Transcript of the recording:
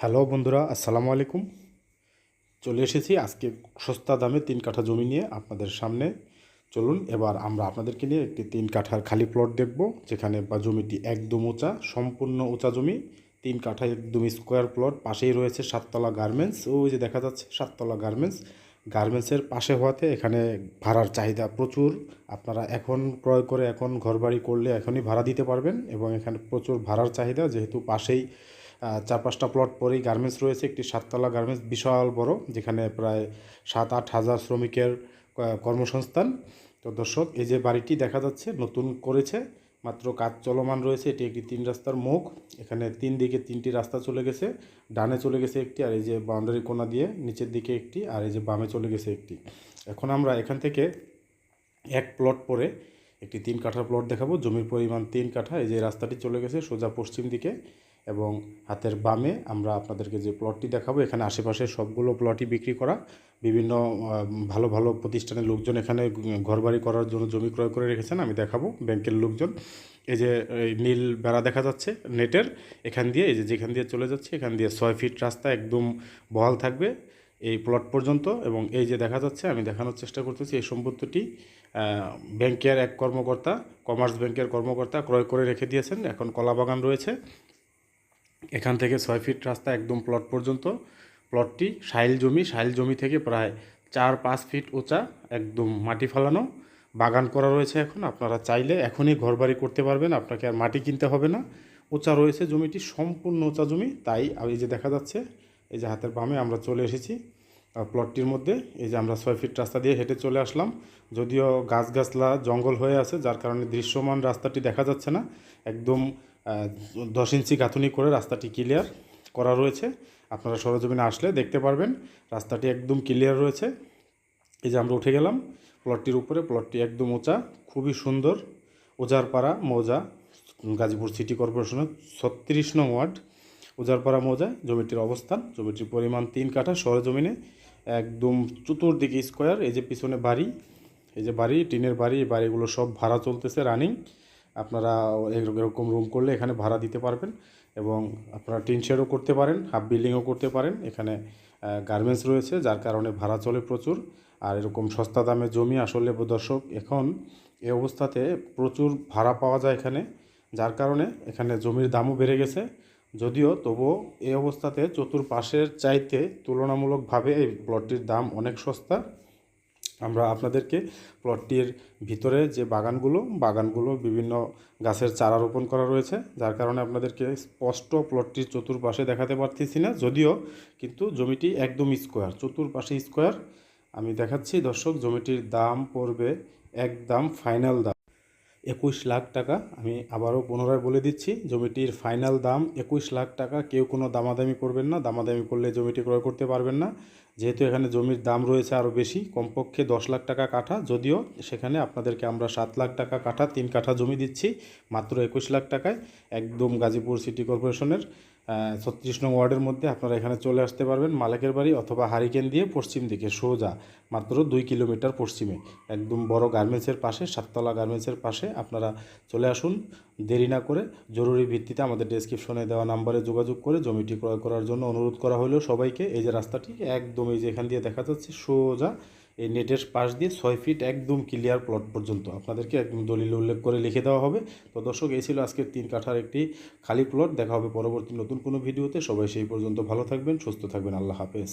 Hello বন্ধুরা, আসসালামু আলাইকুম। চলে এসেছি আজকে সস্তা দামে তিন কাঠা জমি নিয়ে আপনাদের সামনে। চলুন, এবার আমরা আপনাদেরকে নিয়ে একটি তিন কাঠার খালি প্লট দেখব, যেখানে বা জমিটি একদম উঁচা, সম্পূর্ণ উঁচা জমি। তিন কাঠা একদম স্কোয়ার প্লট পাশেই রয়েছে সাততলা গার্মেন্টস ওই যে দেখা যাচ্ছে, সাততলা গার্মেন্টস গার্মেন্টসের পাশে হওয়াতে এখানে ভাড়ার চাহিদা প্রচুর। আপনারা এখন ক্রয় করে, এখন ঘরবাড়ি করলে এখনই ভাড়া দিতে পারবেন এবং এখানে প্রচুর ভাড়ার চাহিদা, যেহেতু পাশেই চার পাঁচটা প্লট পরেই গার্মেন্টস রয়েছে, একটি সাততলা গার্মেন্টস বিশাল বড়, যেখানে প্রায় সাত আট হাজার শ্রমিকের কর্মসংস্থান। তো দর্শক, এই যে বাড়িটি দেখা যাচ্ছে, নতুন করেছে, মাত্র কাজ চলমান রয়েছে, এটি একটি তিন রাস্তার মুখ। এখানে তিন দিকে তিনটি রাস্তা চলে গেছে, ডানে চলে গেছে একটি, আর এই যে বাউন্ডারি কোনা দিয়ে নিচের দিকে একটি, আর এই যে বামে চলে গেছে একটি। এখন আমরা এখান থেকে এক প্লট পরে একটি তিন কাঠার প্লট দেখাবো। জমির পরিমাণ তিন কাঠা, এই যে রাস্তাটি চলে গেছে সোজা পশ্চিম দিকে। এবং হাতের বামে আমরা আপনাদেরকে যে প্লটটি দেখাবো, এখানে আশেপাশে সবগুলো প্লটই বিক্রি করা। বিভিন্ন ভালো ভালো প্রতিষ্ঠানের লোকজন এখানে ঘরবাড়ি করার জন্য জমি ক্রয় করে রেখেছেন, আমি দেখাবো ব্যাংকের লোকজন। এই যে নীল বেড়া দেখা যাচ্ছে নেটের, এখান দিয়ে, এই যে যেখান দিয়ে চলে যাচ্ছে, এখান দিয়ে ছয় ফিট রাস্তা একদম বহাল থাকবে এই প্লট পর্যন্ত। এবং এই যে দেখা যাচ্ছে, আমি দেখানোর চেষ্টা করতেছি, এই সম্পত্তিটি ব্যাংকের এক কর্মকর্তা, কমার্স ব্যাংকের কর্মকর্তা ক্রয় করে রেখে দিয়েছেন। এখন কলা বাগান রয়েছে। এখান থেকে ছয় ফিট রাস্তা একদম প্লট পর্যন্ত। প্লটটি সাইল জমি সাইল জমি থেকে প্রায় চার পাঁচ ফিট উঁচা, একদম মাটি ফেলানো। বাগান করা রয়েছে এখন, আপনারা চাইলে এখনই ঘরবাড়ি করতে পারবেন, আপনাকে আর মাটি কিনতে হবে না। উঁচা রয়েছে জমিটি, সম্পূর্ণ উঁচা জমি, তাই এই যে দেখা যাচ্ছে, এই যে হাতের বামে আমরা চলে এসেছি। প্লটটির মধ্যে এই যে আমরা ছয় ফিট রাস্তা দিয়ে হেঁটে চলে আসলাম। যদিও গাছগাছলা জঙ্গল হয়ে আছে, যার কারণে দৃশ্যমান রাস্তাটি দেখা যাচ্ছে না। একদম দশ ইঞ্চি গাঁথুনি করে রাস্তাটি ক্লিয়ার করা রয়েছে। আপনারা সরজমিনে আসলে দেখতে পারবেন, রাস্তাটি একদম ক্লিয়ার রয়েছে। এই যে আমরা উঠে গেলাম প্লটটির উপরে প্লটটি একদম উঁচা, খুবই সুন্দর ওজারপাড়া মৌজা, গাজীপুর সিটি কর্পোরেশনের ছত্রিশ নং ওয়ার্ড উজারপাড়া মৌজায় জমিটির অবস্থান, জমিটির পরিমাণ তিন কাঠা, সরজমিনে একদম চতুর্দিকে স্কোয়ার এই যে পিছনে বাড়ি, এই যে বাড়ি, টিনের বাড়ি, এই বাড়িগুলো সব ভাড়া চলতেছে রানিং আপনারা এর- এরকম রুম করলে এখানে ভাড়া দিতে পারবেন এবং আপনারা টিন শেডও করতে পারেন হাফ বিল্ডিংও করতে পারেন। এখানে গার্মেন্টস রয়েছে, যার কারণে ভাড়া চলে প্রচুর। আর এরকম সস্তা দামে জমি আসলে দর্শক, এখন এ অবস্থাতে প্রচুর ভাড়া পাওয়া যায় এখানে, যার কারণে এখানে জমির দামও বেড়ে গেছে। যদিও তবুও এই অবস্থাতে চতুর্পাশের চাইতে তুলনামূলকভাবে এই প্লটটির দাম অনেক সস্তা। আমরা আপনাদেরকে প্লটটির ভিতরে যে বাগানগুলো বাগানগুলো বিভিন্ন গাছের চারা রোপণ করা রয়েছে। যার কারণে আপনাদেরকে স্পষ্ট প্লটটির চতুর্পাশে দেখাতে পারতেছি না। যদিও কিন্তু জমিটি একদম স্কোয়ার, চতুর্পাশে স্কোয়ার। আমি দেখাচ্ছি, দর্শক, জমিটির দাম পড়বে একদম ফাইনাল দাম। একুশ লাখ টাকা, আমি আবারও পুনরায় বলে দিচ্ছি, জমিটির ফাইনাল দাম একুশ লাখ টাকা। কেউ কোনো দামাদামি করবেন না, দামাদামি করলে জমিটি ক্রয় করতে পারবেন না। যেহেতু এখানে জমির দাম রয়েছে আরও বেশি, কমপক্ষে দশ লাখ টাকা কাঠা। যদিও সেখানে আপনাদেরকে আমরা সাত লাখ টাকা কাঠা, তিন কাঠা জমি দিচ্ছি, মাত্র একুশ লাখ টাকায় একদম গাজীপুর সিটি কর্পোরেশনের ছত্রিশ নং ওয়ার্ডের মধ্যে আপনারা এখানে চলে আসতে পারবেন, মালেকের বাড়ি অথবা হারিকেন দিয়ে পশ্চিম দিকে, সোজা, মাত্র দুই কিলোমিটার পশ্চিমে। একদম বড় গার্মেন্টসের পাশে, সাততলা গার্মেন্টসের পাশে আপনারা চলে আসুন। দেরি না করে জরুরি ভিত্তিতে আমাদের ডেসক্রিপশনে দেওয়া নাম্বারে যোগাযোগ করে জমিটি ক্রয় করার জন্য অনুরোধ করা হলো সবাইকে এই যে রাস্তাটি একদম এই যে এখান দিয়ে দেখা যাচ্ছে সোজা এই নেটের পাশ দিয়ে ছয় ফিট একদম ক্লিয়ার প্লট পর্যন্ত। আপনাদেরকে একদম দলিল উল্লেখ করে লিখে দেওয়া হবে। তো দর্শক, এই ছিল আজকের তিন কাঠার একটি খালি প্লট দেখা হবে পরবর্তী নতুন কোনো ভিডিওতে। সবাই সেই পর্যন্ত ভালো থাকবেন, সুস্থ থাকবেন। আল্লাহ হাফেজ।